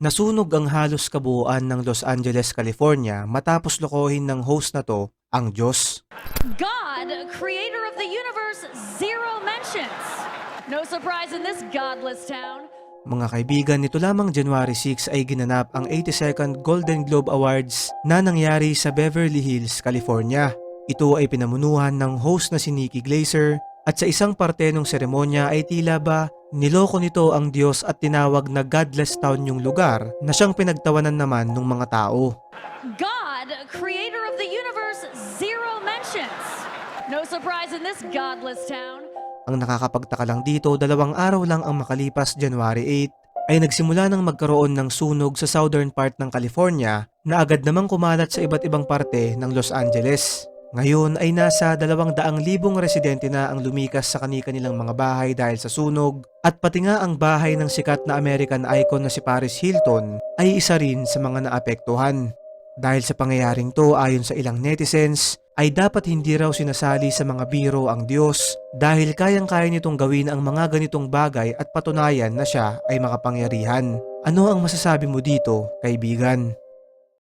Nasunog ang halos kabuuan ng Los Angeles, California matapos lokohin ng host na to ang Diyos. God, creator of the universe, zero mentions. No surprise in this godless town. Mga kaibigan, nito lamang January 6 ay ginanap ang 82nd Golden Globe Awards na nangyari sa Beverly Hills, California. Ito ay pinamunuhan ng host na si Nikki Glaser at sa isang parte ng seremonya ay tila ba niloko nito ang Diyos at tinawag na godless town yung lugar na siyang pinagtawanan naman ng mga tao. God, creator of the universe, zero mentions. No surprise in this godless town. Ang nakakapagtaka lang dito, dalawang araw lang ang makalipas January 8 ay nagsimula ng magkaroon ng sunog sa southern part ng California na agad namang kumalat sa iba't ibang parte ng Los Angeles. Ngayon ay nasa 200,000 residente na ang lumikas sa kani-kanilang mga bahay dahil sa sunog at pati nga ang bahay ng sikat na American icon na si Paris Hilton ay isa rin sa mga naapektuhan. Dahil sa pangyayaring to ayon sa ilang netizens ay dapat hindi raw sinasali sa mga biro ang Diyos dahil kayang-kaya nitong gawin ang mga ganitong bagay at patunayan na siya ay makapangyarihan. Ano ang masasabi mo dito, kaibigan?